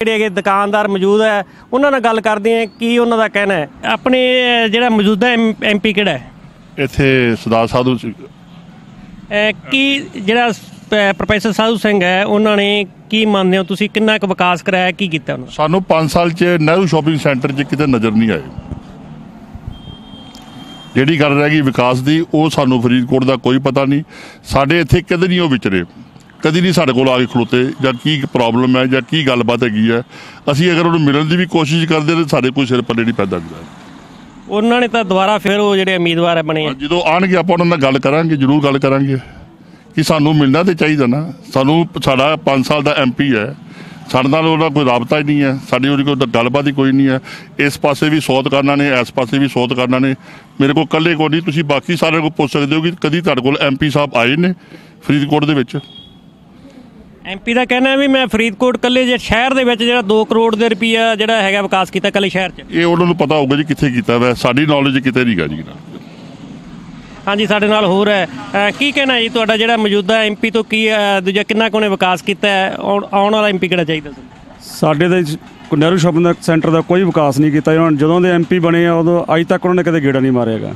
ਜਿਹੜੇ ਹੈਗੇ ਦੁਕਾਨਦਾਰ ਮੌਜੂਦ ਹੈ ਉਹਨਾਂ ਨਾਲ ਗੱਲ ਕਰਦੇ ਆ ਕੀ ਉਹਨਾਂ ਦਾ ਕਹਿਣਾ ਹੈ? ਆਪਣੇ ਜਿਹੜਾ ਮੌਜੂਦਾ ਐਮਪੀ ਕਿਹੜਾ ਹੈ? ਇੱਥੇ ਸਰਦਾਰ ਸਾਧੂ ਕੀ ਜਿਹੜਾ ਪ੍ਰੋਫੈਸਰ ਸਾਧੂ ਸਿੰਘ ਹੈ ਉਹਨਾਂ ਨੇ ਕੀ ਮੰਨਦੇ ਹੋ? ਤੁਸੀਂ ਕਿੰਨਾ ਕੁ ਵਿਕਾਸ ਕਰਾਇਆ ਕੀ ਕੀਤਾ ਉਹਨਾਂ? ਸਾਨੂੰ 5 ਸਾਲ ਚ ਨਹਿਰੂ ਸ਼ਾਪਿੰਗ ਸੈਂਟਰ 'ਚ ਕਿਤੇ ਨਜ਼ਰ ਨਹੀਂ ਆਏ। ਜਿਹੜੀ ਗੱਲ ਰਹਿ ਗਈ ਵਿਕਾਸ ਦੀ ਉਹ ਸਾਨੂੰ ਫਰੀਦਕੋਟ ਦਾ ਕੋਈ ਪਤਾ ਨਹੀਂ। ਸਾਡੇ ਇੱਥੇ ਕਦੇ ਨਹੀਂ ਉਹ ਵਿਚਰੇ। ਕਦੀ ਨਹੀਂ ਸਾਡੇ ਕੋਲ ਆ ਕੇ ਖਲੋਤੇ ਜਾਂ ਕੀ ਪ੍ਰੋਬਲਮ ਹੈ ਜਾਂ ਕੀ ਗੱਲਬਾਤ ਹੈਗੀ ਹੈ। ਅਸੀਂ ਅਗਰ ਉਹਨੂੰ ਮਿਲਣ ਦੀ ਵੀ ਕੋਸ਼ਿਸ਼ ਕਰਦੇ ਤਾਂ ਸਾਡੇ ਕੋਈ ਸਿਰ ਪੱਲੇ ਨਹੀਂ ਪੈਂਦਾ ਹੁੰਦਾ ਉਹਨਾਂ ਨੇ ਤਾਂ ਦੁਬਾਰਾ ਫਿਰ ਉਹ ਜਿਹੜੇ ਉਮੀਦਵਾਰ ਬਣੇ ਆ। ਜਦੋਂ ਆਣਗੇ ਆਪਾਂ ਉਹਨਾਂ ਨਾਲ ਗੱਲ ਕਰਾਂਗੇ ਜ਼ਰੂਰ ਗੱਲ ਕਰਾਂਗੇ। ਕਿ ਸਾਨੂੰ ਮਿਲਣਾ ਤੇ ਚਾਹੀਦਾ ਨਾ। ਸਾਨੂੰ ਸਾਡਾ 5 ਸਾਲ ਦਾ ਐਮਪੀ ਹੈ। ਸਾਡੇ ਨਾਲ ਉਹਦਾ ਕੋਈ ਰਾਬਤਾ ਹੀ ਨਹੀਂ ਹੈ। ਸਾਡੀ ਉਹਦੀ ਕੋਈ ਗੱਲਬਾਤ ਹੀ ਕੋਈ ਨਹੀਂ ਹੈ। ਇਸ ਪਾਸੇ ਵੀ ਸੌ ਦੁਕਾਨਾਂ ਨੇ ਇਸ ਪਾਸੇ ਵੀ ਸੌ ਦੁਕਾਨਾਂ ਨੇ। ਮੇਰੇ ਕੋਲ ਇਕੱਲੇ ਕੋਲ ਨਹੀਂ। ਤੁਸੀਂ ਬਾਕੀ ਸਾਰਿਆਂ ਕੋਲ ਪੁੱਛ ਸਕਦੇ ਹੋ ਕਿ ਕਦੀ ਤੁਹਾਡੇ ਕੋਲ ਐਮਪੀ ਸਾਹਿਬ ਆਏ ਨੇ ਫਰੀਦਕੋਟ ਦੇ ਵਿੱਚ? ਐਮਪੀ ਦਾ ਕਹਿਣਾ ਹੈ ਵੀ ਮੈਂ ਫਰੀਦਕੋਟ ਕੱਲੇ ਜੇ ਸ਼ਹਿਰ ਦੇ ਵਿੱਚ ਜਿਹੜਾ 2 ਕਰੋੜ ਦੇ ਰੁਪਈਆ ਜਿਹੜਾ ਹੈਗਾ ਵਿਕਾਸ ਕੀਤਾ ਕੱਲੇ ਸ਼ਹਿਰ 'ਚ। ਇਹ ਉਹਨਾਂ ਨੂੰ ਪਤਾ ਹੋਊਗਾ ਜੀ ਕਿੱਥੇ ਕੀਤਾ ਵੈ। ਸਾਡੀ ਨੌਲੇਜ ਕਿਤੇ ਨਹੀਂ ਗਾ ਜੀ। ਹਾਂਜੀ ਸਾਡੇ ਨਾਲ ਹੋਰ ਹੈ। ਅਹ, ਕੀ ਕਹਿਣਾ ਜੀ ਤੁਹਾਡਾ ਜਿਹੜਾ ਮੌਜੂਦਾ ਐਮਪੀ ਤੋਂ ਕੀ ਅਹ, ਦੂਜਾ ਕਿੰਨਾ ਕੁ ਉਹਨੇ ਵਿਕਾਸ ਕੀਤਾ ਹੈ? ਆਉਣ ਆਉਣ ਵਾਲਾ ਐਮਪੀ ਕਿਹੜਾ ਚਾਹੀਦਾ ਤੁਹਾਨੂੰ ਸਾਡੇ ਦੇ ਨਹਿਰੂ ਸ਼ਾਪਿੰਗ ਸੈਂਟਰ ਦਾ ਕੋਈ ਵਿਕਾਸ ਨਹੀਂ ਕੀਤਾ। ਉਹਨਾਂ ਨੇ ਜਦੋਂ ਦੇ ਐਮਪੀ ਬਣੇ ਆ ਉਦੋਂ ਅੱਜ ਤੱਕ ਉਹਨਾਂ ਨੇ ਕਦੇ ਗੇੜਾ ਨਹੀਂ ਮਾਰਿਆਗਾ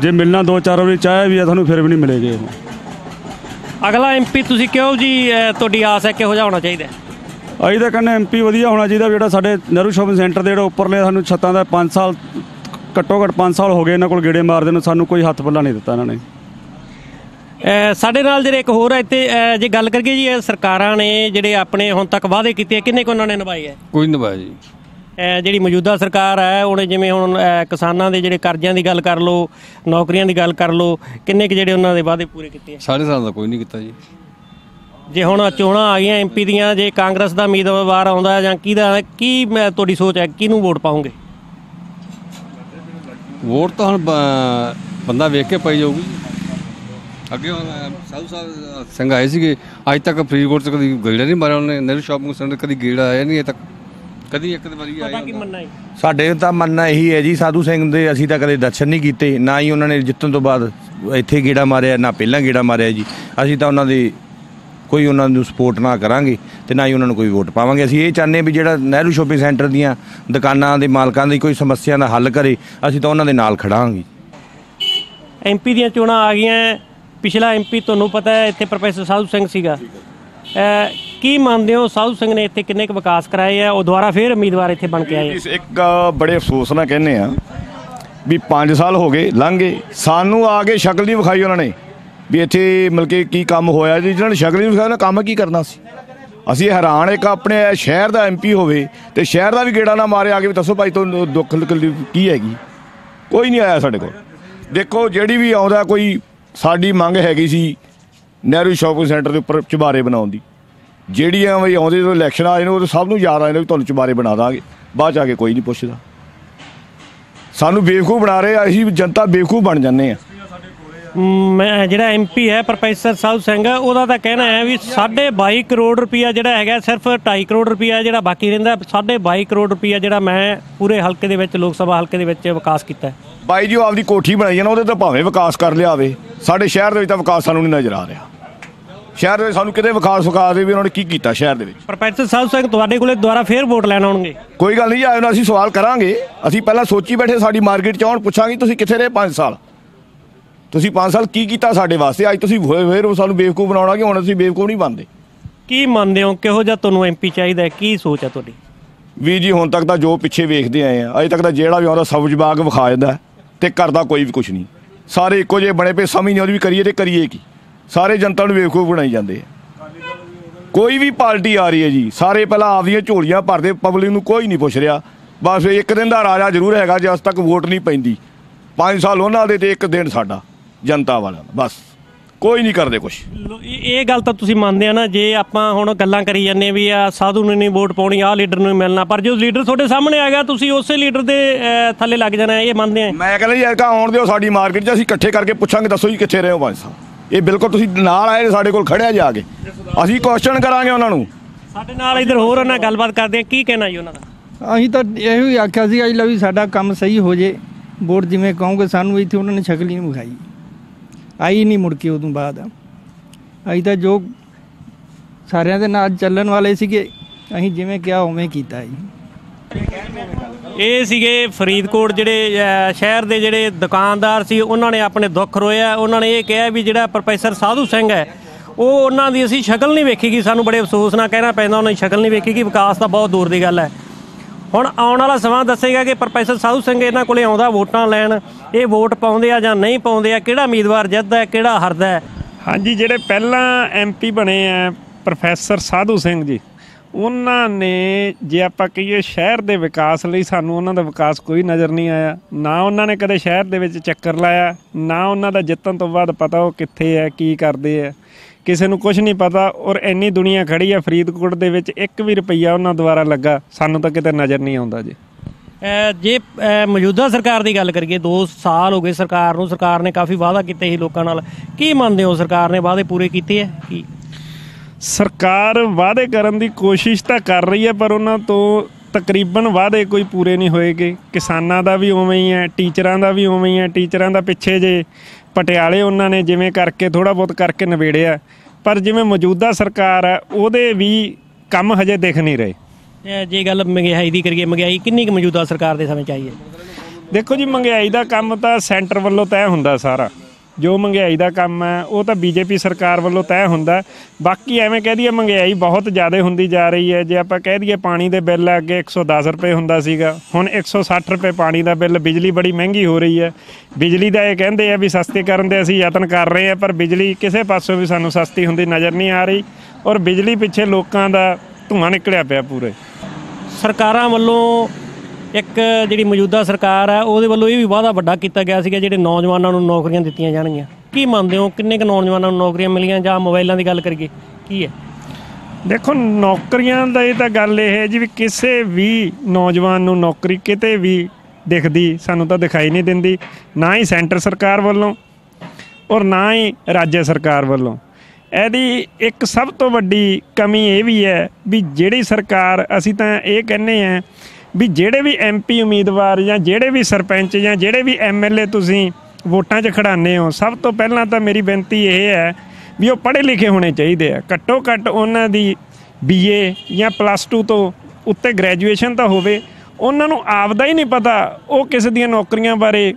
ਜੇ ਮਿਲਣਾ ਦੋ ਚਾਰ ਵਾਰੀ ਚਾਹਿਆ ਵੀ ਆ ਤੁਹਾਨੂੰ ਫਿਰ ਵੀ ਨਹੀਂ ਮਿਲੇਗੇ ਉਹ। ਅਗਲਾ ਐਮਪੀ ਤੁਸੀਂ ਕਿਉਂ ਜੀ ਅਹ, ਤੁਹਾਡੀ ਆਸ ਹੈ ਕਿਹੋ ਜਿਹਾ ਹੋਣਾ ਚਾਹੀਦਾ ਹੈ? ਅਸੀਂ ਤਾਂ ਕਹਿੰਦੇ ਐਮਪੀ ਵਧੀਆ ਹੋਣਾ ਚਾਹੀਦਾ ਜਿਹੜਾ ਸਾਡੇ ਨਹਿਰੂ ਸ਼ਾਪਿੰਗ ਸੈਂਟਰ ਦੇ ਜਿਹੜਾ ਉੱਪਰਲੇ ਸਾਨੂੰ ਛੱਤਾਂ ਦਾ 5 ਸਾਲ ਘੱਟੋ ਘੱਟ 5 ਸਾਲ ਹੋ ਗਏ ਇਹਨਾਂ ਕੋਲ ਗੇੜੇ ਮਾਰਦੇ ਨੂੰ ਸਾਨੂੰ ਕੋਈ ਹੱਥ ਪੱਲਾ ਨਹੀਂ ਦਿੱਤਾ ਇਹਨਾਂ ਨੇ। ਅਹ, ਸਾਡੇ ਨਾਲ ਜਿਹੜੇ ਇੱਕ ਹੋਰ ਹੈ ਇੱਥੇ ਅਹ, ਜੇ ਗੱਲ ਕਰੀਏ ਜੀ ਇਹ ਸਰਕਾਰਾਂ ਨੇ ਜਿਹੜੇ ਆਪਣੇ ਹੁਣ ਤੱਕ ਵਾਅਦੇ ਕੀਤੇ ਆ, ਕਿੰਨੇ ਕੁ ਉਹਨਾਂ ਨੇ ਨਿਭਾਏ ਹੈ ਕੋਈ ਨਹੀਂ ਨਿਭਾਇਆ ਜੀ। ਜਿਹੜੀ ਮੌਜੂਦਾ ਸਰਕਾਰ ਹੈ ਉਹਨੇ ਜਿਵੇਂ ਹੁਣ ਕਿਸਾਨਾਂ ਦੇ ਜਿਹੜੇ ਕਰਜ਼ਿਆਂ ਦੀ ਗੱਲ ਕਰ ਲਓ ਨੌਕਰੀਆਂ ਦੀ ਗੱਲ ਕਰ ਲਓ ਕਿੰਨੇ ਕੁ ਜਿਹੜੇ ਉਹਨਾਂ ਦੇ ਵਾਅਦੇ ਪੂਰੇ ਕੀਤੇ ਆ? ਸਾਡੇ ਸਾਲ ਦਾ ਕੋਈ ਨਹੀਂ ਕੀਤਾ ਜੀ। ਜੇ ਹੁਣ ਚੋਣਾਂ ਆ ਗਈਆਂ ਐਮਪੀ ਦੀਆਂ ਜੇ ਕਾਂਗਰਸ ਦਾ ਉਮੀਦਵਾਰ ਆਉਂਦਾ ਜਾਂ ਕਿਹਦਾ ਕੀ ਮੈਂ ਤੁਹਾਡੀ ਸੋਚ ਹੈ ਕਿਹਨੂੰ ਵੋਟ ਪਾਉਂਗੇ ਵੋਟ ਤਾਂ ਹੁਣ ਬੰਦਾ ਵੇਖ ਕੇ ਪਾਈ ਜਾਊਗੀ। ਅੱਗੇ ਸਾਧੂ ਸਾਹਿਬ ਸਿੰਘ ਆਏ ਸੀਗੇ ਅੱਜ ਤੱਕ ਫਰੀਦਕੋਟ ਚ ਕਦੀ ਗੇੜਾ ਨਹੀਂ ਮਾਰਿਆ ਉਹਨੇ ਨਹਿਰੂ ਸ਼ਾਪਿੰਗ ਸੈਂਟਰ ਕਦੀ ਗੇੜਾ ਆਇਆ ਨਹੀਂ ਅਜੇ ਤੱਕ। ਕਦੀ ਇੱਕ ਵਾਰੀ ਆਇਆ ਕੀ ਮੰਨਣਾ ਹੈ ਸਾਡੇ ਤਾਂ ਮੰਨਣਾ ਇਹੀ ਹੈ ਜੀ ਸਾਧੂ ਸਿੰਘ ਦੇ ਅਸੀਂ ਤਾਂ ਕਦੇ ਦਰਸ਼ਨ ਨਹੀਂ ਕੀਤੇ ਨਾ ਹੀ ਉਹਨਾਂ ਨੇ ਜਿੱਤਣ ਤੋਂ ਬਾਅਦ ਇੱਥੇ ਗੇੜਾ ਮਾਰਿਆ ਨਾ ਪਹਿਲਾਂ ਗੇੜਾ ਮਾਰਿਆ ਜੀ। ਅਸੀਂ ਤਾਂ ਉਹਨਾਂ ਦੀ ਕੋਈ ਉਹਨਾਂ ਨੂੰ ਸਪੋਰਟ ਨਾ ਕਰਾਂਗੇ ਤੇ ਨਾ ਹੀ ਉਹਨਾਂ ਨੂੰ ਕੋਈ ਵੋਟ ਪਾਵਾਂਗੇ। ਅਸੀਂ ਇਹ ਚਾਹੁੰਦੇ ਵੀ ਜਿਹੜਾ ਨਹਿਰੂ ਸ਼ੋਪਿੰਗ ਸੈਂਟਰ ਦੀਆਂ ਦੁਕਾਨਾਂ ਦੇ ਮਾਲਕਾਂ ਦੀ ਕੋਈ ਸਮੱਸਿਆ ਦਾ ਹੱਲ ਕਰੇ ਅਸੀਂ ਤਾਂ ਉਹਨਾਂ ਦੇ ਨਾਲ ਖੜਾਂਗੇ। ਐਮਪੀ ਦੀਆਂ ਚੋਣਾਂ ਆ ਗਈਆਂ। ਪਿਛਲਾ ਐਮਪੀ ਤੁਹਾਨੂੰ ਪਤਾ ਹੈ ਇੱਥੇ ਪ੍ਰੋਫੈਸਰ ਸਾਧੂ ਸਿੰਘ ਸੀਗਾ। ਕੀ ਮੰਨਦੇ ਹੋ? ਸਾਧੂ ਸਿੰਘ ਨੇ ਇੱਥੇ ਕਿੰਨੇ ਕੁ ਵਿਕਾਸ ਕਰਾਏ ਆ? ਉਹ ਦੁਬਾਰਾ ਫੇਰ ਉਮੀਦਵਾਰ ਇੱਥੇ ਬਣ ਕੇ ਆਏ ਇਸ ਇੱਕ ਬੜੇ ਅਫਸੋਸ ਨਾਲ ਕਹਿੰਦੇ ਆ ਵੀ 5 ਸਾਲ ਹੋ ਗਏ, ਲੰਘ ਗਏ। ਸਾਨੂੰ ਆ ਕੇ ਸ਼ਕਲ ਨਹੀਂ ਵਿਖਾਈ ਉਹਨਾਂ ਨੇ ਵੀ ਇੱਥੇ ਮਤਲਬ ਕਿ ਕੀ ਕੰਮ ਹੋਇਆ ਜੀ। ਜਿਹਨਾਂ ਨੇ ਸ਼ਕਲ ਨਹੀਂ ਵਿਖਾਈ, ਉਹਨਾਂ ਕੰਮ ਕੀ ਕਰਨਾ ਸੀ? ਅਸੀਂ ਹੈਰਾਨ ਇੱਕ ਆਪਣੇ ਸ਼ਹਿਰ ਦਾ ਐਮਪੀ ਹੋਵੇ ਤੇ ਸ਼ਹਿਰ ਦਾ ਵੀ ਗੇੜਾ ਨਾ ਮਾਰੇ, ਆ ਕੇ ਵੀ ਦੱਸੋ ਭਾਈ ਤੁਹਾਨੂੰ ਦੁੱਖ ਤਕਲੀਫ ਕੀ ਹੈਗੀ? ਕੋਈ ਨਹੀਂ ਆਇਆ ਸਾਡੇ ਕੋਲ। ਦੇਖੋ, ਜਿਹੜੀ ਵੀ ਆਉਂਦਾ ਕੋਈ, ਸਾਡੀ ਮੰਗ ਹੈਗੀ ਸੀ ਨਹਿਰੂ ਸ਼ਾਪਿੰਗ ਸੈਂਟਰ ਦੇ ਉੱਪਰ ਚੁਬਾਰੇ ਬਣਾਉਣ ਦੀ। ਜਿਹੜੀਆਂ ਵੀ ਆਉਂਦੇ ਜਦੋਂ ਇਲੈਕਸ਼ਨ ਆ ਜਾਣ ਉਹ ਤਾਂ ਸਭ ਨੂੰ ਯਾਦ ਆ ਜਾਂਦਾ ਵੀ ਤੁਹਾਨੂੰ ਚੁਬਾਰੇ ਬਣਾ ਦਾਂਗੇ। ਬਾਅਦ ਚ ਆ ਕੇ ਕੋਈ ਨਹੀਂ ਪੁੱਛਦਾ। ਸਾਨੂੰ ਬੇਵਕੂਫ ਬਣਾ ਰਹੇ ਆ, ਅਸੀਂ ਜਨਤਾ ਬੇਵਕੂਫ ਬਣ ਜਾਂਦੇ ਆ। ਮੈਂ ਜਿਹੜਾ ਐਮਪੀ ਹੈ ਪ੍ਰੋਫੈਸਰ ਸਾਧੂ ਸਿੰਘ ਉਹਦਾ ਤਾਂ ਕਹਿਣਾ ਹੈ ਵੀ 22.5 ਕਰੋੜ ਰੁਪਇਆ ਜਿਹੜਾ ਹੈਗਾ ਸਿਰਫ 2.5 ਕਰੋੜ ਰੁਪਇਆ ਜਿਹੜਾ ਬਾਕੀ ਰਹਿੰਦਾ 22.5 ਕਰੋੜ ਰੁਪਇਆ ਜਿਹੜਾ ਮੈਂ ਪੂਰੇ ਹਲਕੇ ਦੇ ਵਿੱਚ ਲੋਕ ਸਭਾ ਹਲਕੇ ਦੇ ਵਿੱਚ ਵਿਕਾਸ ਕੀਤਾ ਹੈ। ਬਾਈ ਜੀ ਉਹ ਆਪਦੀ ਕੋਠੀ ਬਣਾਈ ਜਾਣਾ ਉਹਦੇ ਤੇ ਭਾਵੇਂ ਵਿਕਾਸ ਕਰ ਲਿਆਵੇ। ਸਾਡੇ ਸ਼ਹਿਰ ਦੇ ਵਿੱਚ ਤਾਂ ਵਿਕਾਸ ਸਾਨੂੰ ਨਹੀਂ ਨਜ਼ਰ ਆ ਰਿਹਾ। ਸ਼ਹਿਰ ਦੇ ਸਾਨੂੰ ਕਿਤੇ ਵਿਕਾਸ ਵਿਕਾਸ ਦੇ ਵੀ ਉਹਨਾਂ ਨੇ ਕੀ ਕੀਤਾ ਸ਼ਹਿਰ ਦੇ ਵਿੱਚ? ਪ੍ਰੋਫੈਸਰ ਸਾਧੂ ਸਿੰਘ ਤੁਹਾਡੇ ਕੋਲੇ ਦੁਬਾਰਾ ਫੇਰ ਵੋਟ ਲੈਣ ਆਉਣਗੇ। ਕੋਈ ਗੱਲ ਨਹੀਂ ਆਏ ਨਾ ਅਸੀਂ ਸਵਾਲ ਕਰਾਂਗੇ। ਅਸੀਂ ਪਹਿਲਾਂ ਸੋਚੀ ਬੈਠੇ ਸਾਡੀ ਮਾਰਕੀਟ ਚ ਆਉਣ ਪੁੱਛਾਂਗੇ ਤੁਸੀਂ ਕਿੱਥੇ ਰਹੇ 5 ਸਾਲ? ਤੁਸੀਂ 5 ਸਾਲ ਕੀ ਕੀਤਾ ਸਾਡੇ ਵਾਸਤੇ? ਅੱਜ ਤੁਸੀਂ ਹੋਏ ਸਾਨੂੰ ਬੇਵਕੂਫ ਬਣਾਉਣਾ ਕਿ ਹੁਣ ਅਸੀਂ ਬੇਵਕੂਫ ਨਹੀਂ ਬਣਦੇ। ਕੀ ਮੰਨਦੇ ਹੋ? ਕਿਹੋ ਜਿਹਾ ਤੁਹਾਨੂੰ ਐਮਪੀ ਚਾਹੀਦਾ ਕੀ ਸੋਚ ਹੈ ਤੁਹਾਡੀ? ਵੀ ਜੀ ਹੁਣ ਤੱਕ ਤਾਂ ਜੋ ਪਿੱਛੇ ਵੇਖਦੇ ਆਏ ਆ ਅਜੇ ਤੱਕ ਤਾਂ ਜਿਹੜਾ ਵੀ ਆਉਂਦਾ ਸਬਜ਼ ਬਾਗ ਵਿਖਾ ਜਾਂਦਾ ਤੇ ਕਰਦਾ ਕੋਈ ਵੀ ਕੁਝ ਨਹੀਂ। ਸਾਰੇ ਇੱਕੋ ਜਿਹੇ ਬਣੇ ਪਏ ਸਮਝ ਨਹੀਂ ਆਉਂਦੀ ਵੀ ਕਰੀਏ ਤੇ ਕਰੀਏ ਕੀ। ਸਾਰੇ ਜਨਤਾ ਨੂੰ ਬੇਵਕੂਫ ਬਣਾਈ ਜਾਂਦੇ ਆ। ਕੋਈ ਵੀ ਪਾਰਟੀ ਆ ਰਹੀ ਹੈ ਜੀ ਸਾਰੇ ਪਹਿਲਾਂ ਆਪਦੀਆਂ ਝੋਲੀਆਂ ਭਰਦੇ ਪਬਲਿਕ ਨੂੰ ਕੋਈ ਨਹੀਂ ਪੁੱਛ ਰਿਹਾ। ਬਸ ਇੱਕ ਦਿਨ ਦਾ ਰਾਜਾ ਜ਼ਰੂਰ ਹੈਗਾ ਜੇ ਅੱਜ ਤੱਕ ਵੋਟ ਨਹੀਂ ਪੈਂਦੀ। 5 ਸਾਲ ਉਹਨਾਂ ਦੇ ਤੇ ਇੱਕ ਦਿਨ ਸਾਡਾ ਜਨਤਾ ਵਾਲਾ ਬਸ। ਕੋਈ ਨਹੀਂ ਕਰਦੇ ਕੁਝ ਇਹ ਗੱਲ ਤਾਂ ਤੁਸੀਂ ਮੰਨਦੇ ਆ ਨਾ ਜੇ ਆਪਾਂ ਹੁਣ ਗੱਲਾਂ ਕਰੀ ਜਾਂਦੇ ਵੀ ਆ ਸਾਧੂ ਨੂੰ ਨਹੀਂ ਵੋਟ ਪਾਉਣੀ ਆ ਲੀਡਰ ਨੂੰ ਮਿਲਣਾ ਪਰ ਜੋ ਲੀਡਰ ਤੁਹਾਡੇ ਸਾਹਮਣੇ ਆ ਗਿਆ ਤੁਸੀਂ ਉਸੇ ਲੀਡਰ ਦੇ ਥੱਲੇ ਲੱਗ ਜਾਣਾ ਇਹ ਮੰਨਦੇ ਆ। ਮੈਂ ਕਹਿੰਦਾ ਜੀ ਐਰਕਾ ਆਉਣ ਦਿਓ ਸਾਡੀ ਮਾਰਕੀਟ 'ਚ ਅਸੀਂ ਇਕੱਠੇ ਕਰਕੇ ਪੁੱਛਾਂਗੇ ਦੱਸੋ ਜੀ ਕਿੱਥੇ ਰਹੇ ਹੋ ਪੰਜ ਸਾਹਿਬ ਇਹ ਬਿਲਕੁਲ ਤੁਸੀਂ ਨਾਲ ਆਏ ਸਾਡੇ ਕੋਲ ਖੜਿਆ ਜਾ ਕੇ। ਅਸੀਂ ਕੁਐਸਚਨ ਕਰਾਂਗੇ ਉਹਨਾਂ ਨੂੰ। ਸਾਡੇ ਨਾਲ ਇਧਰ ਹੋਰ ਉਹਨਾਂ ਨਾਲ ਗੱਲਬਾਤ ਕਰਦੇ ਆ। ਕੀ ਕਹਿਣਾ ਜੀ ਉਹਨਾਂ ਦਾ? ਅਸੀਂ ਤਾਂ ਇਹੋ ਹੀ ਆਖਿਆ ਸੀ ਅੱਜ ਵੀ ਸਾਡਾ ਕੰਮ ਸਹੀ ਹੋ ਜੇ। ਵੋਟ ਜਿਵੇਂ ਕਹੋਗੇ ਸਾਨੂੰ ਇੱਥੇ ਉਹਨਾਂ ਨੇ ਸ਼ਕਲ ਹੀ ਨਹੀਂ ਵਿਖਾਈ। ਆਈ ਨਹੀਂ ਮੁੜ ਕੇ ਉਦੋਂ ਬਾਅਦ। ਅਸੀਂ ਤਾਂ ਜੋ ਸਾਰਿਆਂ ਦੇ ਨਾਲ ਚੱਲਣ ਵਾਲੇ ਸੀਗੇ ਅਸੀਂ ਜਿਵੇਂ ਕਿਹਾ ਉਵੇਂ ਕੀਤਾ ਜੀ। ਇਹ ਸੀਗੇ ਫਰੀਦਕੋਟ ਜਿਹੜੇ ਸ਼ਹਿਰ ਦੇ ਜਿਹੜੇ ਦੁਕਾਨਦਾਰ ਸੀ, ਉਹਨਾਂ ਨੇ ਆਪਣੇ ਦੁੱਖ ਰੋਇਆ। ਉਹਨਾਂ ਨੇ ਇਹ ਕਿਹਾ ਵੀ ਜਿਹੜਾ ਪ੍ਰੋਫੈਸਰ ਸਾਧੂ ਸਿੰਘ ਹੈ, ਉਹ ਉਹਨਾਂ ਦੀ ਅਸੀਂ ਸ਼ਕਲ ਨਹੀਂ ਵੇਖੀਗੀ ਸਾਨੂੰ ਬੜੇ ਅਫਸੋਸ ਨਾਲ ਕਹਿਣਾ ਪੈਂਦਾ, ਉਹਨਾਂ ਦੀ ਸ਼ਕਲ ਨਹੀਂ ਵੇਖੀਗੀ ਵਿਕਾਸ ਤਾਂ ਬਹੁਤ ਦੂਰ ਦੀ ਗੱਲ ਹੈ। ਹੁਣ ਆਉਣ ਵਾਲਾ ਸਮਾਂ ਦੱਸੇਗਾ ਕਿ ਪ੍ਰੋਫੈਸਰ ਸਾਧੂ ਸਿੰਘ ਇਹਨਾਂ ਕੋਲੇ ਆਉਂਦਾ ਵੋਟਾਂ ਲੈਣ। ਇਹ ਵੋਟ ਪਾਉਂਦੇ ਆ ਜਾਂ ਨਹੀਂ ਪਾਉਂਦੇ ਆ? ਕਿਹੜਾ ਉਮੀਦਵਾਰ ਜਿੱਤਦਾ ਹੈ, ਕਿਹੜਾ ਹਾਰਦਾ ਹੈ? ਹਾਂਜੀ, ਜਿਹੜੇ ਪਹਿਲਾਂ ਐਮਪੀ ਬਣੇ ਆ ਪ੍ਰੋਫੈਸਰ ਸਾਧੂ ਸਿੰਘ ਜੀ ਉਹਨਾਂ ਨੇ, ਜੇ ਆਪਾਂ ਕਹੀਏ ਸ਼ਹਿਰ ਦੇ ਵਿਕਾਸ ਲਈ ਸਾਨੂੰ ਉਹਨਾਂ ਦਾ ਵਿਕਾਸ ਕੋਈ ਨਜ਼ਰ ਨਹੀਂ ਆਇਆ। ਨਾ ਉਹਨਾਂ ਨੇ ਕਦੇ ਸ਼ਹਿਰ ਦੇ ਵਿੱਚ ਚੱਕਰ ਲਾਇਆ, ਨਾ ਉਹਨਾਂ ਦਾ ਜਿੱਤਣ ਤੋਂ ਬਾਅਦ ਪਤਾ ਉਹ ਕਿੱਥੇ ਹੈ, ਕੀ ਕਰਦੇ ਹੈ। ਕਿਸੇ ਨੂੰ ਕੁਝ ਨਹੀਂ ਪਤਾ ਔਰ ਇੰਨੀ ਦੁਨੀਆ ਖੜੀ ਹੈ, ਫਰੀਦਕੋਟ ਦੇ ਵਿੱਚ ਇੱਕ ਵੀ ਰੁਪਈਆ ਉਹਨਾਂ ਦੁਆਰਾ ਲੱਗਾ, ਸਾਨੂੰ ਤਾਂ ਕਿਤੇ ਨਜ਼ਰ ਨਹੀਂ ਆਉਂਦਾ ਜੀ। ਜੇ ਮੌਜੂਦਾ ਸਰਕਾਰ ਦੀ ਗੱਲ ਕਰੀਏ 2 ਸਾਲ ਹੋ ਗਏ ਸਰਕਾਰ ਨੂੰ, ਸਰਕਾਰ ਨੇ ਕਾਫੀ ਵਾਅਦਾ ਕੀਤੇ ਸੀ ਲੋਕਾਂ ਨਾਲ। ਕੀ ਮੰਨਦੇ ਹੋ ਸਰਕਾਰ ਨੇ ਵਾਅਦੇ ਪੂਰੇ ਕੀਤੇ ਹੈ? ਕੀ ਸਰਕਾਰ ਵਾਅਦੇ ਕਰਨ ਦੀ ਕੋਸ਼ਿਸ਼ ਤਾਂ ਕਰ ਰਹੀ ਹੈ ਪਰ ਉਹਨਾਂ ਤੋਂ ਤਕਰੀਬਨ ਵਾਅਦੇ ਕੋਈ ਪੂਰੇ ਨਹੀਂ ਹੋਏਗੇ। ਕਿਸਾਨਾਂ ਦਾ ਵੀ ਉਵੇਂ ਹੀ ਹੈ ਟੀਚਰਾਂ ਦਾ ਵੀ ਉਵੇਂ ਹੀ ਹੈ। ਟੀਚਰਾਂ ਦਾ ਪਿੱਛੇ ਜੇ ਪਟਿਆਲੇ ਉਹਨਾਂ ਨੇ ਜਿਵੇਂ ਕਰਕੇ ਥੋੜਾ ਬਹੁਤ ਕਰਕੇ ਨਿਬੇੜਿਆ। ਪਰ ਜਿਵੇਂ ਮੌਜੂਦਾ ਸਰਕਾਰ ਹੈ ਉਹਦੇ ਵੀ ਕੰਮ ਹਜੇ ਦਿਖ ਨਹੀਂ ਰਹੇ। ਜੇ ਗੱਲ ਮਹਿੰਗਾਈ ਦੀ ਕਰੀਏ ਮਹਿੰਗਾਈ ਕਿੰਨੀ ਕੁ ਮੌਜੂਦਾ ਸਰਕਾਰ ਦੇ ਸਮੇਂ ਚਾਹੀਏ ਦੇਖੋ ਜੀ ਮਹਿੰਗਾਈ ਦਾ ਕੰਮ ਤਾਂ ਸੈਂਟਰ ਵੱਲੋਂ ਤੈਅ ਹੁੰਦਾ ਸਾਰਾ। ਜੋ ਮਹਿੰਗਾਈ ਦਾ ਕੰਮ ਹੈ, ਉਹ ਤਾਂ ਬੀਜੇਪੀ ਸਰਕਾਰ ਵੱਲੋਂ ਤੈਅ ਹੁੰਦਾ ਬਾਕੀ ਐਵੇਂ ਕਹਿ ਦਈਏ ਮਹਿੰਗਾਈ ਬਹੁਤ ਜ਼ਿਆਦਾ ਹੁੰਦੀ ਜਾ ਰਹੀ ਹੈ। ਜੇ ਆਪਾਂ ਕਹਿ ਦਈਏ ਪਾਣੀ ਦੇ ਬਿੱਲ ਅੱਗੇ 110 ਰੁਪਏ ਹੁੰਦਾ ਸੀਗਾ, ਹੁਣ 160 ਰੁਪਏ ਪਾਣੀ ਦਾ ਬਿੱਲ ਬਿਜਲੀ ਬੜੀ ਮਹਿੰਗੀ ਹੋ ਰਹੀ ਹੈ। ਬਿਜਲੀ ਦਾ ਇਹ ਕਹਿੰਦੇ ਆ ਵੀ ਸਸਤੀ ਕਰਨ ਦੇ ਅਸੀਂ ਯਤਨ ਕਰ ਰਹੇ ਹਾਂ, ਪਰ ਬਿਜਲੀ ਕਿਸੇ ਪਾਸੋਂ ਵੀ ਸਾਨੂੰ ਸਸਤੀ ਹੁੰਦੀ ਨਜ਼ਰ ਨਹੀਂ ਆ ਰਹੀ ਔਰ ਬਿਜਲੀ ਪਿੱਛੇ ਲੋਕਾਂ ਦਾ ਧੂੰਆਂ ਨਿਕਲਿਆ ਪਿਆ ਪੂਰੇ। ਸਰਕਾਰਾਂ ਵੱਲੋਂ ਇੱਕ ਜਿਹੜੀ ਮੌਜੂਦਾ ਸਰਕਾਰ ਹੈ, ਉਹਦੇ ਵੱਲੋਂ ਇਹ ਵੀ ਵਾਅਦਾ ਵੱਡਾ ਕੀਤਾ ਗਿਆ ਸੀਗਾ ਜਿਹੜੇ ਨੌਜਵਾਨਾਂ ਨੂੰ ਨੌਕਰੀਆਂ ਦਿੱਤੀਆਂ ਜਾਣਗੀਆਂ। ਕੀ ਮੰਨਦੇ ਹੋ, ਕਿੰਨੇ ਕੁ ਨੌਜਵਾਨਾਂ ਨੂੰ ਨੌਕਰੀਆਂ ਮਿਲੀਆਂ ਜਾਂ ਮੋਬਾਈਲਾਂ ਦੀ ਗੱਲ ਕਰੀਏ, ਕੀ ਹੈ? ਦੇਖੋ, ਨੌਕਰੀਆਂ ਦਾ ਇਹ ਤਾਂ ਗੱਲ ਇਹ ਹੈ ਜੀ ਵੀ ਕਿਸੇ ਵੀ ਨੌਜਵਾਨ ਨੂੰ ਨੌਕਰੀ ਕਿਤੇ ਵੀ ਦਿਖਦੀ ਸਾਨੂੰ ਤਾਂ ਦਿਖਾਈ ਨਹੀਂ ਦਿੰਦੀ, ਨਾ ਹੀ ਸੈਂਟਰ ਸਰਕਾਰ ਵੱਲੋਂ ਔਰ ਨਾ ਹੀ ਰਾਜ ਸਰਕਾਰ ਵੱਲੋਂ। ਇਹਦੀ ਇੱਕ ਸਭ ਤੋਂ ਵੱਡੀ ਕਮੀ ਇਹ ਵੀ ਹੈ ਵੀ ਜਿਹੜੀ ਸਰਕਾਰ, ਅਸੀਂ ਤਾਂ ਇਹ ਕਹਿੰਨੇ ਆ ਵੀ ਜਿਹੜੇ ਵੀ ਐਮਪੀ ਉਮੀਦਵਾਰ ਜਾਂ ਜਿਹੜੇ ਵੀ ਸਰਪੰਚ ਜਾਂ ਜਿਹੜੇ ਵੀ ਐਮਐਲਏ ਤੁਸੀਂ ਵੋਟਾਂ 'ਚ ਖੜਾਉਂਦੇ ਹੋ, ਸਭ ਤੋਂ ਪਹਿਲਾਂ ਤਾਂ ਮੇਰੀ ਬੇਨਤੀ ਇਹ ਹੈ ਵੀ ਉਹ ਪੜ੍ਹੇ ਲਿਖੇ ਹੋਣੇ ਚਾਹੀਦੇ ਆ। ਘੱਟੋ ਘੱਟ ਉਹਨਾਂ ਦੀ ਬੀਏ ਜਾਂ ਪਲੱਸ 2 ਤੋਂ ਉੱਤੇ ਗ੍ਰੈਜੂਏਸ਼ਨ ਤਾਂ ਹੋਵੇ। ਉਹਨਾਂ ਨੂੰ ਆਪਦਾ ਹੀ ਨਹੀਂ ਪਤਾ ਉਹ ਕਿਸੇ ਦੀਆਂ ਨੌਕਰੀਆਂ ਬਾਰੇ